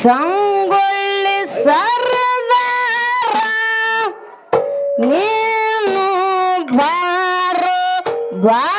ಸಂಗೊಳ್ಳಿ ಸರ್ದಾರ ನೀನು ಬಾರು ಬಾದೂರ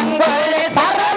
ಅಂಬಳೆ ಸರ.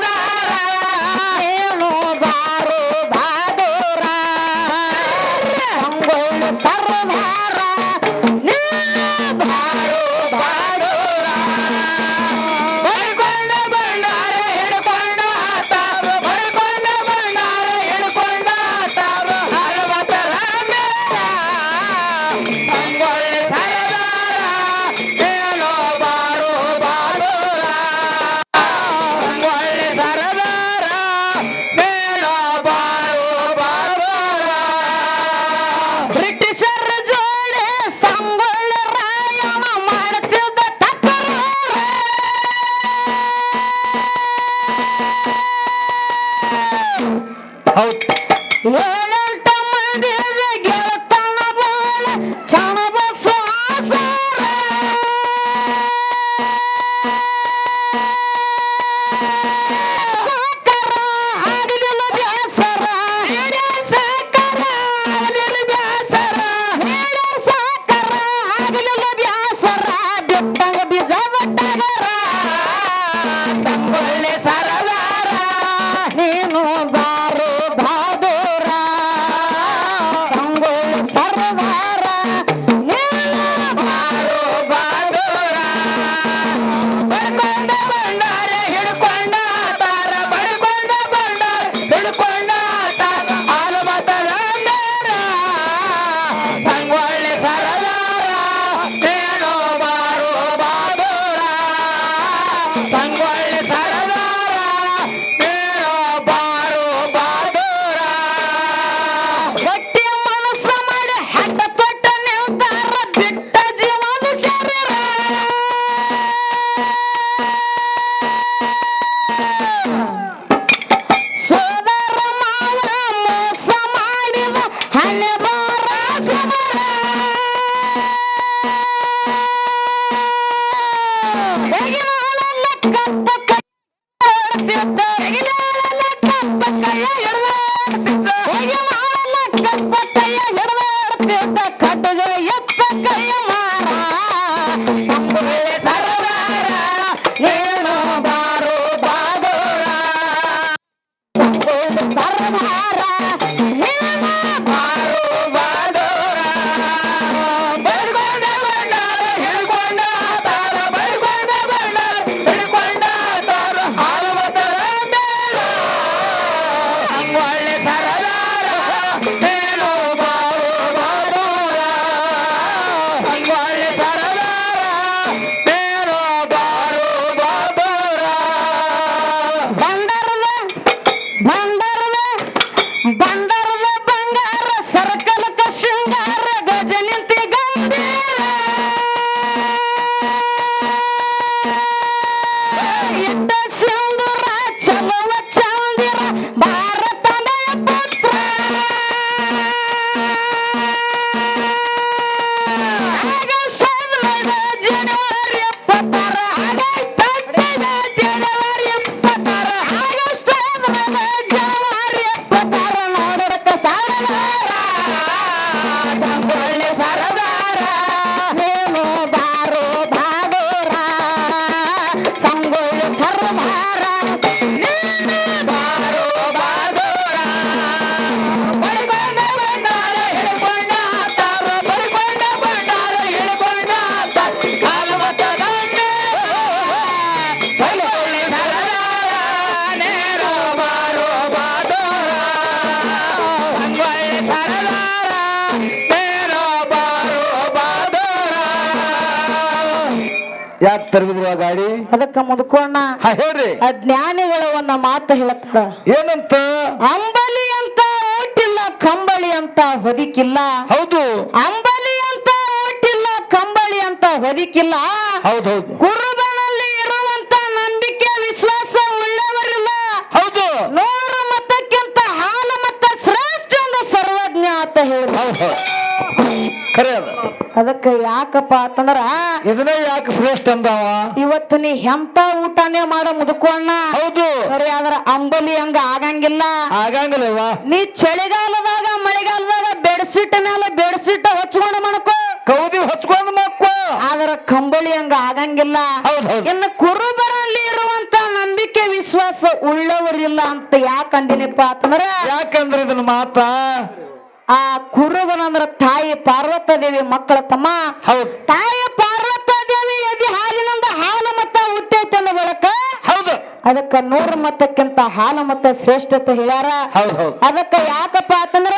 ಹೌದು ಯಾಕೆ ತೆರೆದ್ರು ಆ ಗಾಡಿ? ಅದಕ್ಕ ಮುದುಕೋಣ ಹೇಳ್ರಿ. ಆ ಜ್ಞಾನಿಗಳ ಒಂದ ಮಾತು ಹೇಳತ್ತ. ಏನಂತ? ಅಂಬಲಿ ಅಂತ ಓಟಿಲ್ಲ ಕಂಬಳಿ ಅಂತ ಹೊದಿಕಿಲ್ಲ. ಹೌದು. ಅಂಬಲಿ ಅಂತ ಓಟಿಲ್ಲ ಕಂಬಳಿ ಅಂತ ಹೊದಿಕಿಲ್ಲ. ಹೌದೌದು. ಕುರುಬನಲ್ಲಿ ಇರುವಂತ ನಂಬಿಕೆ ವಿಶ್ವಾಸ ಉಳ್ಳವರಿಲ್ಲ. ಹೌದು. ನೂರು ಮತಕ್ಕಿಂತ ಹಾಲು ಮತ ಶ್ರೇಷ್ಠ ಸರ್ವಜ್ಞ ಅಂತ ಹೇಳಿ ಹೌದು. ಖರೆ ಅದ. ಅದಕ್ಕೆ ಯಾಕಪ್ಪ ಅಂತಂದ್ರ ಇದನ್ನೇ ಯಾಕೆ ಶ್ರೇಷ್ಠ ಅಂದವ? ಇವತ್ತು ನೀ ಎಂತ ಊಟನೇ ಮಾಡ ಮುದುಕೋಣ ಹೌದು. ಸರಿ ಆದ್ರ ಅಂಬಲಿ ಹಂಗ ಆಗಂಗಿಲ್ಲ. ಆಗಂಗಿಲ್ಲವಾ ನೀ ಚಳಿಗಾಲದಾಗ ಮಳೆಗಾಲದಾಗ ಬೆಡ್ಸಿಟ್ಟ ಮೇಲೆ ಬೆಡ್ಶೀಟ್ ಹಚ್ಕೊಂಡು ಮಾಡ್ಕೊ ಕೌದಿ ಹೊಚ್ಕೊಂಡು ಮಾಡ್ಕೊ ಆದ್ರ ಕಂಬಳಿ ಹಂಗ ಆಗಂಗಿಲ್ಲ. ಇನ್ನು ಕುರುಬರಲ್ಲಿ ಇರುವಂತ ನಂಬಿಕೆ ವಿಶ್ವಾಸ ಉಳ್ಳವರಿಲ್ಲ ಅಂತ ಯಾಕೆ ಅಂದಿನಪ್ಪ ಅಂತಂದ್ರ ಯಾಕಂದ್ರೆ ಇದನ್ನ ಮಾತ? ಆ ಕುರುಬನಂದ್ರ ತಾಯಿ ಪಾರ್ವತ ದೇವಿ ಮಕ್ಕಳ ತಮ್ಮ. ಹೌದು. ತಾಯಿ ಪಾರ್ವತ ದೇವಿ ಎದಿ ಹಾಲಿನಿಂದ ಹಾಲು ಮತ್ತ ಹುಟ್ಟೈತೆ ಅಂದ ಬಳಕ ಹೌದು. ಅದಕ್ಕ ನೂರ ಮತಕ್ಕಿಂತ ಹಾಲು ಮತ ಶ್ರೇಷ್ಠತೆ ಹೇಳ್ಯಾರ. ಹೌದು ಹೌದು. ಅದಕ್ಕ ಯಾಕಪ್ಪ ಅಂತಂದ್ರ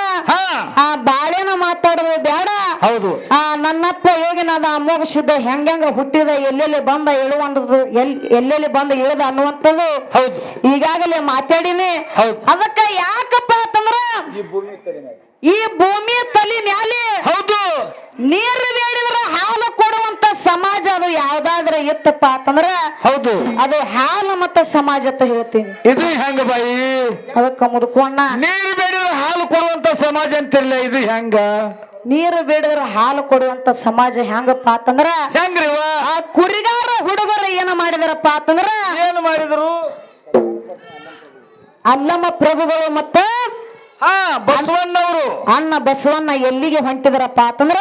ಆ ಬಾಳೆನ ಮಾತಾಡೋದು ಬೇಡ. ಹೌದು. ಆ ನನ್ನಪ್ಪ ಹೇಗಿನದ ಅಮೋಘ ಶುದ್ಧ ಹೆಂಗ ಹುಟ್ಟಿದ ಎಲ್ಲೆಲ್ಲಿ ಬಂದ ಇಳುವಂಥದ್ದು ಎಲ್ ಎಲ್ಲೆಲ್ಲಿ ಬಂದ ಇಳಿದ ಅನ್ನುವಂಥದ್ದು ಹೌದು. ಈಗಾಗಲೇ ಮಾತಾಡಿನಿ. ಹೌದು. ಅದಕ್ಕ ಯಾಕಪ್ಪ ಅಂತಂದ್ರ ಈ ಭೂಮಿ ತಲೆ ಮ್ಯಾಲೆ ಹೌದು. ನೀರು ಬೇಡಿದ್ರ ಹಾಲು ಕೊಡುವಂತ ಸಮಾಜ ಅದು ಯಾವ್ದಾದ್ರೆ ಇತ್ತಪ್ಪ ಅಂತಂದ್ರ ಹೌದು. ಅದು ಹಾಲು ಮತ್ತ ಸಮಾಜ ಅಂತ ಹೇಳ್ತೀನಿ. ಇದು ಹೆಂಗ ಬಾಯಿ? ಅದಕ್ಕ ಮುದುಕೋಣ ನೀರು ಬೇಡಿದ್ರೆ ಹಾಲು ಕೊಡುವಂತ ಸಮಾಜ ಅಂತಿರ್ಲ ಇದು ಹೆಂಗ? ನೀರು ಬೇಡಿದ್ರ ಹಾಲು ಕೊಡುವಂತ ಸಮಾಜ ಹೆಂಗಪ್ಪ ಅಂತಂದ್ರ ಹೆಂಗ್ರಿವ ಆ ಕುರಿಗಾರ ಹುಡುಗರು ಏನ ಮಾಡಿದಾರಪ್ಪ ಅಂತಂದ್ರ ಏನು ಮಾಡಿದ್ರು? ಅಲ್ಲಮ್ಮ ಪ್ರಭುಗಳು ಮತ್ತ ಹಾ ಬಸವಣ್ಣವರು. ಅಣ್ಣ ಬಸವಣ್ಣ ಎಲ್ಲಿಗೆ ಹೊಂಟಿದ್ರಪ್ಪ ಅಂತಂದ್ರ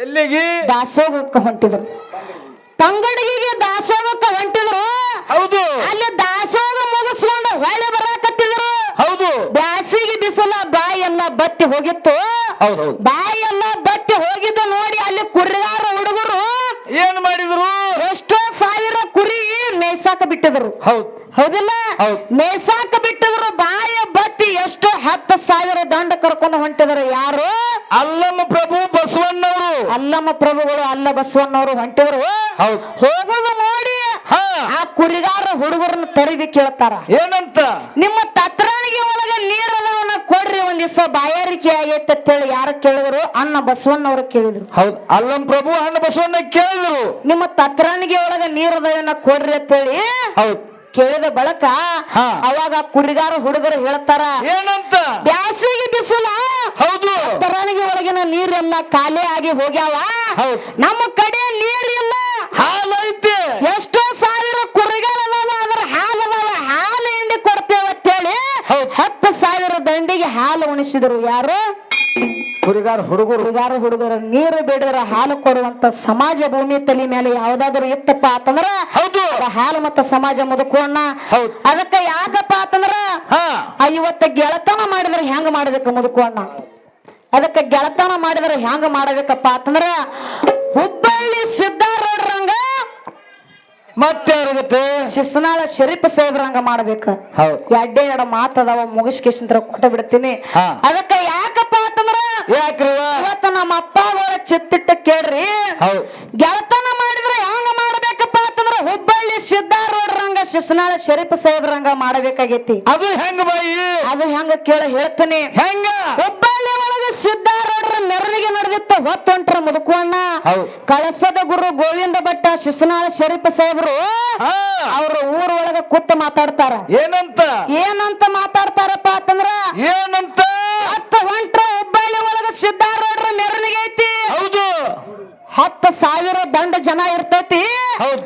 ಎಲ್ಲಿಗೆ? ದಾಸೋಗಕ್ಕೆ ಹೊಂಟಿದ್ರು. ತಂಗಡಿಗೆ ದಾಸೋಗಕ್ಕೆ ಹೊಂಟಿದ್ರು. ಹೌದು. ಅಲ್ಲಿ ದಾಸೋಗ ಮುಗಿಸ್ಕೊಂಡು ಹೊಳೆ ಬರಾಕತ್ತಿದ್ರು. ಹೌದು. ಬ್ಯಾಸಿಗೆ ಬಿಸಿಲ ಬಾಯಿ ಎಲ್ಲ ಬತ್ತಿ ಹೋಗಿತ್ತು. ಹೌದು. ಹೌದು ಬಾಯಿ ಎಲ್ಲ ಬತ್ತಿ ಹೋಗಿದ್ದು ನೋಡಿ ಅಲ್ಲಿ ಕುರಿಗಾರ ಹುಡುಗರು. ಏನ್ ಮಾಡಿದ್ರು? ಎಷ್ಟೋ ಸಾವಿರ ಕುರಿ ಮೇಯ್ಸಾಕ ಬಿಟ್ಟಿದ್ರು. ಹೌದು. ಹೌದಿಲ್ಲ? ಹೌದು. ಮೇಯ್ಸಾಕ ಬಿಟ್ಟಿದ್ರು. ಬಾಯ ಬತ್ತಿ ಎಷ್ಟೋ ಹತ್ತು ಸಾವಿರ ದಂಡ ಕರ್ಕೊಂಡು ಹೊಂಟಿದ್ರು ಯಾರು? ಅಲ್ಲಮ್ಮ ಪ್ರಭು ಬಸವಣ್ಣವರು. ಅಲ್ಲಮ್ಮ ಪ್ರಭುಗಳು ಅಲ್ಲ ಬಸವಣ್ಣವರು ಹೊಂಟಿದ್ರು. ಹೌದು. ಹೋಗೋದು ನೋಡಿ. ಆ ಕುರಿಗಾರ ಹುಡುಗರನ್ನ ತರಿವಿ ಕೇಳ್ತಾರ. ಏನಂತ? ನಿಮ್ಮ ತತ್ರಾಣಿಗೆ ಒಳಗೆ ನೀರ್ ಅದಾವನ್ನ ಕೊಡ್ರಿ ಒಂದ್ ದಿವಸ ಬಾಯಾರಿಕೆ ಆಗೈತೆ ಅಂತ ಹೇಳಿ ಯಾರು ಕೇಳಿದ್ರು? ಅಣ್ಣ ಬಸವಣ್ಣವರು ಕೇಳಿದ್ರು. ಹೌದು. ಅಲ್ಲಮ್ಮ ಪ್ರಭು ಅಣ್ಣ ಬಸವಣ್ಣ ಕೇಳಿದ್ರು. ನಿಮ್ಮ ತತ್ರಾಣಿಗೆ ಒಳಗೆ ನೀರದಯನ್ನ ಕೊಡ್ರಿ ಅಂತೇಳಿ ಹೌದು. ಕೇಳಿದ ಬಳಕ. ಅವಾಗ ಕುರಿಗಾರ ಹುಡುಗರು ಹೇಳ್ತಾರ ಏನಂತ? ಬ್ಯಾಸಿಗೆ ಬಿಸಿಲ ಹೌದು. ತರಣಿಗೆ ಒಳಗಿನ ನೀರೆಲ್ಲ ಖಾಲಿ ಆಗಿ ಹೋಗ್ಯಾವ. ನಮ್ಮ ಕಡೆ ನೀರಿಲ್ಲ. ಇಲ್ಲ ಹಾಲೈತೆ ಎಷ್ಟೋ ಸಾವಿರ ಕುರಿಗಾರ ಅದರ ಹಾಲದಾವ ಹಾಲು ಹಿಂಡಿ ಕೊಡ್ತೇವೆ ಅಂತೇಳಿ. ಹತ್ತು ಸಾವಿರ ದಂಡಿಗೆ ಹಾಲು ಉಣಿಸಿದ್ರು ಯಾರು? ಕುರಿಗಾರ ಹುಡುಗರು. ಹುಡುಗಾರ ಹುಡುಗರು ನೀರು ಬೇಡರ ಹಾಲು ಕೊಡುವಂತ ಸಮಾಜ ಭೂಮಿ ತಲೆ ಮೇಲೆ ಯಾವ್ದಾದ್ರು ಇತ್ತಪ್ಪ ಅಂತಂದ್ರ ಹೌದು. ಹಾಲು ಮತ್ತ ಸಮಾಜ ಮುದುಕೋಣ. ಅದಕ್ಕ ಯಾಕಪ್ಪ ಅಂತಂದ್ರ ಇವತ್ತ ಗೆಳತನ ಮಾಡಿದ್ರೆ ಹೆಂಗ ಮಾಡ್ಬೇಕು ಮುದುಕೋಣ ಅದಕ್ಕ ಗೆಳತನ ಮಾಡಿದ್ರೆ ಹೆಂಗ ಮಾಡಬೇಕಪ್ಪ ಅಂತಂದ್ರ ಹುಬ್ಬಳ್ಳಿ ಸಿದ್ದಾರೂಢರಂಗ ಮತ್ತೆ ಶಿಸ್ನಾಳ ಶರೀಫ್ ಸಾಹೇಬ್ರಂಗ ಮಾಡ್ಬೇಕು. ಎರಡೇ ಎರಡು ಮಾತದವ ಮುಗಿಸ್ಕೇಶಂತ್ರ ಕೊಟ್ಟ ಬಿಡ್ತೀನಿ. ಅದಕ್ಕ ಯಾಕ್ರಿ ಇವತ್ತು ನಮ್ಮ ಅಪ್ಪ ಅವರ ಚಿತ್ತಿಟ್ಟ ಕೇಳ್ರಿ. ಗೆಳತನ ಮಾಡಿದ್ರೆ ಹೆಂಗ ಮಾಡ್ಬೇಕಪ್ಪ ಅಂತಂದ್ರ ಹುಬ್ಬಳ್ಳಿ ಸಿದ್ದಾರೂಢರಂಗ ಶಿಸ್ನಾಳ ಶರೀಫ್ ಸಾಹೇಬ್ರಂಗ ಮಾಡಬೇಕಾಗೈತಿ. ಅದು ಹೆಂಗ ಬಾಯಿ? ಅದು ಹೆಂಗ ಕೇಳ ಹೇಳ್ತೀನಿ. ಹೆಂಗ? ಹುಬ್ಬಳ್ಳಿ ಒಳಗೆ ಸಿದ್ದಾರೂಢರ ಮೆರವಣಿಗೆ ನಡೆದಿತ್ತ ಹೊತ್ತೊಂಟ್ರ ಮುದುಕುವಣ್ಣ. ಕಳಸದ ಗುರು ಗೋವಿಂದ ಭಟ್ಟ ಶಿಸ್ನಾಳ ಶರೀಫ್ ಸಾಹೇಬ್ರು ಅವ್ರ ಊರ ಒಳಗ ಕೂತ್ ಮಾತಾಡ್ತಾರ. ಏನಂತ? ಏನಂತ ಮಾತಾಡ್ತಾರಪ್ಪ ಅಂತಂದ್ರ ಏನಂತ? ಹತ್ತು ಹೊಂಟ್ರ ಹುಬ್ಬಳ್ಳಿ ಒಳಗ ಸಿದ್ದಾರೂಢರ ಹತ್ತು ಸಾವಿರ ದಂಡ ಜನ ಇರ್ತೈತಿ. ಹೌದು.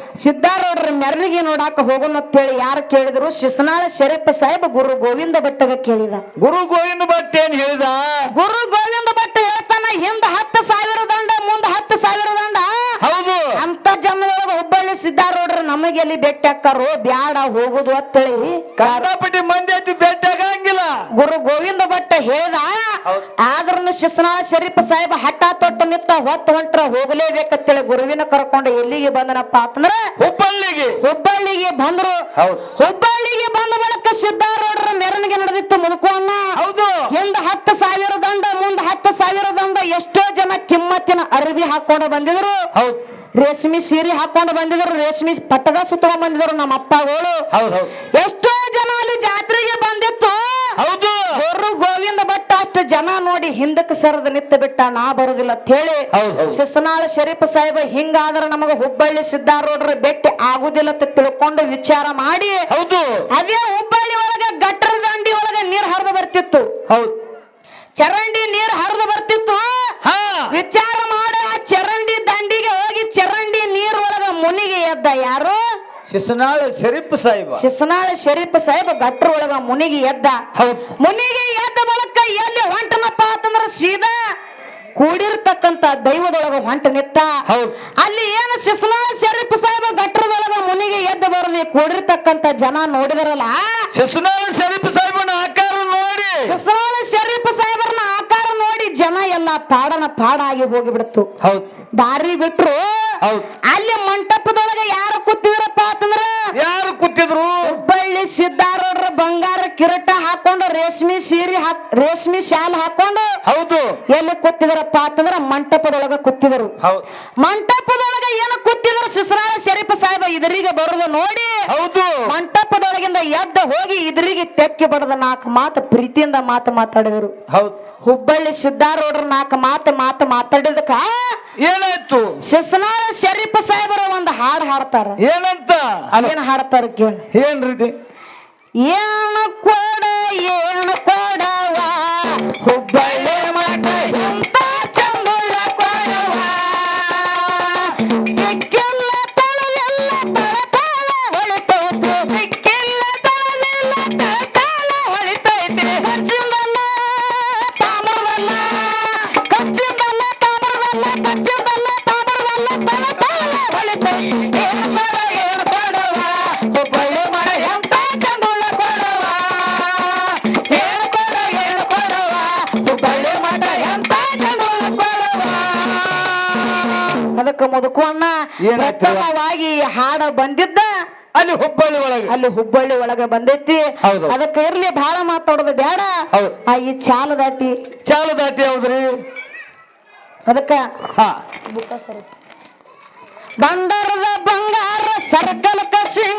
ಮೆರವಿಗೆ ನೋಡಾಕ ಹೋಗೋಣ ಅಂತೇಳಿ ಯಾರು ಕೇಳಿದ್ರು ಶಿಸ್ನಾಳ ಶರೀಫ್ ಸಾಹೇಬ್ ಗುರು ಗೋವಿಂದ ಭಟ್ಟಗ ಕೇಳಿದ. ಗುರು ಗೋವಿಂದ ಭಟ್ ಏನ್ ಹೇಳಿದ? ಗುರು ಗೋವಿಂದ ಭಟ್ ಹೇಳ್ತಾನ ಹಿಂದ ಹತ್ತು ಸಾವಿರ ದಂಡ ಮುಂದ ಹತ್ತು ಸಾವಿರ ದಂಡ. ಹೌದು. ಅಂತ ಜನದೊಳಗ ಹುಬ್ಬಳ್ಳಿ ಸಿದ್ದಾರೂಢರು ನಮಗೆ ಎಲ್ಲಿ ಭೇಟಿ ಹಾಕಾರು ಬ್ಯಾಡ ಹೋಗುದು ಅಂತೇಳಿ ಕಂಡಾಪಟ್ಟಿ ಮಂದಿ ಐತಿ ಭೇಟಿ ಗುರು ಗೋವಿಂದ ಭಟ್ ಹೇಳ್ದ ಆದ್ರೂ ಶಿಸ್ನಾಳ ಶರೀಫ್ ಸಾಹೇಬ ಹಠ ತೊಟ್ಟು ನಿತ್ತ ಹೊತ್ತು ಹೊಂಟ್ರ ಹೋಗಲೇಬೇಕಂತೇಳಿ ಗುರುವಿನ ಕರ್ಕೊಂಡು ಎಲ್ಲಿಗೆ ಬಂದನಪ್ಪ ಅಂತಂದ್ರ ಹುಬ್ಬಳ್ಳಿಗೆ. ಹುಬ್ಬಳ್ಳಿಗೆ ಬಂದ್ರು. ಹುಬ್ಬಳ್ಳಿಗೆ ಬಂದ ಬಳಿಕ ಸಿದ್ದಾರೂಢರ ಮೆರವಣಿಗೆ ನಡೆದಿತ್ತು ಮುದುಕುವನ್ನ ಹೌದು. ಹಿಂದ ಹತ್ತು ಸಾವಿರ ದಂಡ ಮುಂದ ಹತ್ತು ಸಾವಿರ ದಂಡ ಎಷ್ಟೋ ಜನ ಕಿಮ್ಮತ್ತಿನ ಅರಬಿ ಹಾಕೊಂಡು ಬಂದಿದ್ರು. ಹೌದು. ರೇಷ್ಮಿ ಸೀರೆ ಹಾಕೊಂಡು ಬಂದಿದ್ರು ರೇಷ್ಮಿ ಪಟ್ಟದ ಸುತ್ತಕೊಂಡ್ ಬಂದಿದ್ರು ನಮ್ಮ ಅಪ್ಪಗಳು ಎಷ್ಟೋ ಜನ ಅಲ್ಲಿ ಜಾತ್ರೆಗೆ ಬಂದಿತ್ತು. ಹೌದು. ಗುರು ಗೋವಿಂದ ಭಟ್ ಅಷ್ಟು ಜನ ನೋಡಿ ಹಿಂದಕ್ಕೆ ಸರದ ನಿತ್ತ ಬಿಟ್ಟ ನಾ ಬರುದಿಲ್ಲ ಅಂತ ಹೇಳಿ. ಶಿಸ್ತನಾಳ ಶರೀಫ್ ಸಾಹೇಬ ಹಿಂಗಾದ್ರೆ ನಮಗ ಹುಬ್ಬಳ್ಳಿ ಸಿದ್ದಾರೋಡ್ರ ಭೇಟಿ ಆಗುದಿಲ್ಲ ಅಂತ ತಿಳ್ಕೊಂಡು ವಿಚಾರ ಮಾಡಿ ಹೌದು. ಅದೇ ಹುಬ್ಬಳ್ಳಿ ಒಳಗ ಗಟ್ಟರ ದಂಡಿ ಒಳಗ ನೀರ್ ಹರಿದು ಬರ್ತಿತ್ತು. ಹೌದು. ಚರಂಡಿ ನೀರ್ ಹರಿದು ಬರ್ತಿತ್ತು. ಹಾ. ವಿಚಾರ ಮಾಡ ಆ ಚರಂಡಿ ದಂಡಿಗೆ ಹೋಗಿ ಚರಂಡಿ ನೀರ್ ಒಳಗ ಮುನಿಗೆ ಎದ್ದ ಯಾರು? ಶಿಶುನಾಳ ಶರೀಫ್ ಸಾಹಿಬ. ಶಿಸ್ನಾಳ ಶರೀಫ್ ಸಾಹೇಬ ಗಟ್ರ ಒಳಗ ಮುನಿಗೆ ಎದ್ದ. ಹೌದು. ಮುನಿಗೆ ಎದ್ದ ಬಳಕ ಎಲ್ಲಿ ಹೊಂಟನಪ್ಪ ಅಂತಂದ್ರ ಸೀದಾ ಕೂಡಿರ್ತಕ್ಕಂತ ದೈವದೊಳಗ ಹೊಂಟ ನಿತ್ತ ಹೌದು. ಅಲ್ಲಿ ಏನು ಶಿಸ್ನಾಳ ಶರೀಫ್ ಸಾಹೇಬ ಗಟ್ರದೊಳಗ ಮುನಿಗೆ ಎದ್ದ ಬರಲಿ ಕೂಡಿರ್ತಕ್ಕಂತ ಜನ ನೋಡಿದರಲ್ಲ. ಶಿಶುನಾಳ ಶರೀಫ್ ಸಾಹಿಬನ ಆಕಾರ ನೋಡಿ. ಶಿಸ್ನಾಳ ಶರೀಫ್ ಸಾಹೇಬರನ್ನ ಆಕಾರ ನೋಡಿ ಜನ ಎಲ್ಲ ಪಾಡನ ಪಾಡಾಗಿ ಹೋಗಿಬಿಡ್ತು. ಹೌದು. ದಾರಿ ಬಿಟ್ರು. ಹೌದು. ಅಲ್ಲಿ ಮಂಟಪದೊಳಗ ರೇಷ್ಮೆ ಸೀರೆ ಹಾಕ್ ರೇಷ್ಮೆ ಶಾಲ್ ಹಾಕೊಂಡು ಹೌದು. ಎಲ್ಲಿ ಕೂತಿದ್ರಪ್ಪ ಅಂತಂದ್ರ ಮಂಟಪದೊಳಗ ಕೂತಿದ್ರು. ಮಂಟಪದೊಳಗ ಏನು ಕೂತಿದ್ರು ಸಿಸರಾಳ ಶರೀಫ್ ಸಾಹೇಬ? ಇದರಿಗೆ ಬರೋದು ನೋಡಿ. ಹೌದು. ಮಂಟಪದೊಳಗಿಂದ ಎದ್ದ ಹೋಗಿ ಇದರಿಗೆ ತೆಕ್ಕಿ ಬಡದ ನಾಲ್ಕು ಮಾತು ಪ್ರೀತಿಯಿಂದ ಮಾತು ಮಾತಾಡಿದರು. ಹೌದು. ಹುಬ್ಬಳ್ಳಿ ಸಿದ್ದಾರೂಢರ ನಾಲ್ಕು ಮಾತು ಮಾತು ಮಾತಾಡಿದಕ್ಕ ಏನಾಯ್ತು? ಶಿಸ್ನಾಳ ಶರೀಫ್ ಸಾಹೇಬರ ಒಂದು ಹಾಡು ಹಾಡ್ತಾರ. ಏನಂತ? ಅದೇನ್ ಹಾಡ್ತಾರ ಕೇಳಿ. ಏನ್ರಿ ಏನು ಕೊಡ ಏನು ಕೊಡವ ಹುಬ್ಬಳ್ಳಿ ಪ್ರಥಮವಾಗಿ ಈ ಹಾಡ ಬಂದಿದ್ದ ಅಲ್ಲಿ ಹುಬ್ಬಳ್ಳಿ ಒಳಗೆ. ಅಲ್ಲಿ ಹುಬ್ಬಳ್ಳಿ ಒಳಗೆ ಬಂದೈತಿ. ಅದಕ್ಕೆ ಇರ್ಲಿ ಬಹಳ ಮಾತಾಡೋದು ಬೇಡ. ಆ ಈ ಚಾಲ ದಾಟಿ. ಚಾಲು ದಾಟಿ ಹೌದ್ರಿ? ಅದಕ್ಕ ಬಂದರದ ಬಂಗಾರ ಸರ್ಕಲ್ ಶೃಂಗಾರ